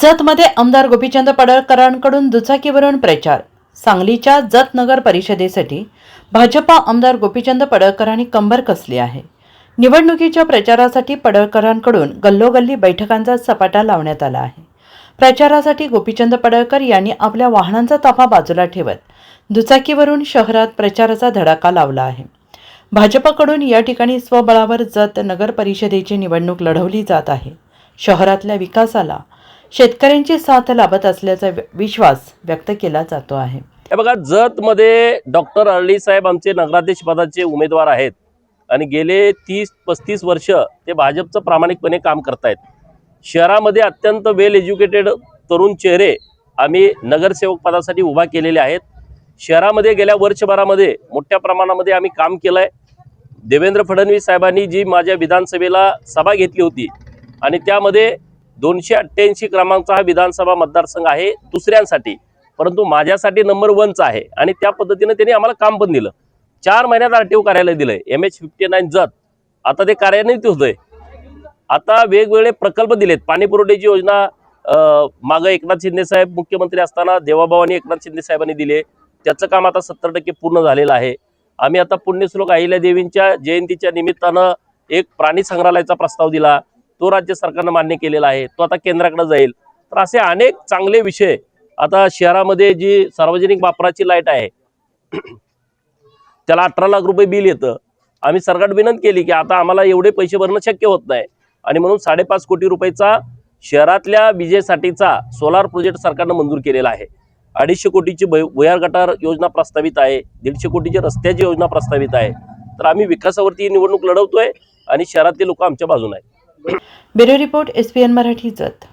जतमध्ये आमदार गोपीचंद पडळकरांकडून दुचाकीवरून प्रचार. सांगलीच्या जत नगर परिषदेसाठी भाजपा आमदार गोपीचंद पडळकरांनी कंबर कसली आहे? निवडणुकीच्या प्रचारासाठी पडळकरांकडून गल्लोगल्ली बैठकांचा सपाटा लावण्यात आला आहे. प्रचारासाठी गोपीचंद पडळकर यांनी आपल्या वाहनांचा ताफा बाजूला ठेवत दुचाकीवरून शहरात प्रचाराचा धडाका लावला आहे. भाजपाकडून या ठिकाणी स्वबळावर जत नगर परिषदेची निवडणूक लढवली जात आहे. शहरातल्या विकासाला शेतकऱ्यांची साथ लाभत असल्याचा विश्वास व्यक्त केला जातो आहे. हे बघा जतमध्ये डॉक्टर अरळी साहेब आमचे नगराध्यक्ष पदाचे उमेदवार आहेत आणि गेले तीस पस्तीस वर्ष ते भाजपचं प्रामाणिकपणे काम करतायत. शहरामध्ये अत्यंत वेल एज्युकेटेड तरुण चेहरे आम्ही नगरसेवक पदासाठी उभा केलेले आहेत. शहरामध्ये गेल्या वर्षभरामध्ये मोठ्या प्रमाणामध्ये आम्ही काम केलं आहे देवेंद्र फडणवीस साहेबांनी जी माझ्या विधानसभेला सभा घेतली होती आणि त्यामध्ये दोनशे अठ्ठ्याऐंशी क्रमांकचा हा विधानसभा मतदारसंघ आहे दुसऱ्यांसाठी. परंतु माझ्यासाठी नंबर वनचा आहे आणि त्या पद्धतीने त्यांनी आम्हाला काम पण दिलं. चार महिन्यात आर टी ओ कार्यालय दिलंय. M H fifty nine Jath. आता ते कार्यान्वित होतंय. आता वेगवेगळे प्रकल्प दिलेत. पाणी पुरवठ्याची योजना मागं एकनाथ शिंदे साहेब मुख्यमंत्री असताना देवाभावानी एकनाथ शिंदे साहेबांनी दिले. त्याचं काम आता सत्तर टक्के पूर्ण झालेलं आहे. आम्ही आता पुण्यश्लोक अहिल्या देवींच्या जयंतीच्या निमित्तानं एक प्राणी संग्रहालयाचा प्रस्ताव दिला. तो राज्य सरकारनं मान्य केलेला आहे तो आता केंद्राकडे जाईल. तर असे अनेक चांगले विषय आता शहरामध्ये जी सार्वजनिक वापराची लाइट आहे त्याला अठरा लाख रुपये बिल येतं. आम्ही सरकार विनंती केली की आता आम्हाला एवढे पैसे भरणं शक्य होत नाही. आणि म्हणून साडेपाच कोटी रुपयेचा शहरातल्या विजेसाठीचा सोलार प्रोजेक्ट सरकारनं मंजूर केलेला आहे. अडीचशे कोटीची भय- भुयार गटार योजना प्रस्तावित आहे दीडशे कोटीची रस्त्याची योजना प्रस्तावित आहे. तर आम्ही विकासावरती ही निवडणूक लढवतोय आणि शहरातले लोक आमच्या बाजून आहेत. Bureau report S P N Marathi Jath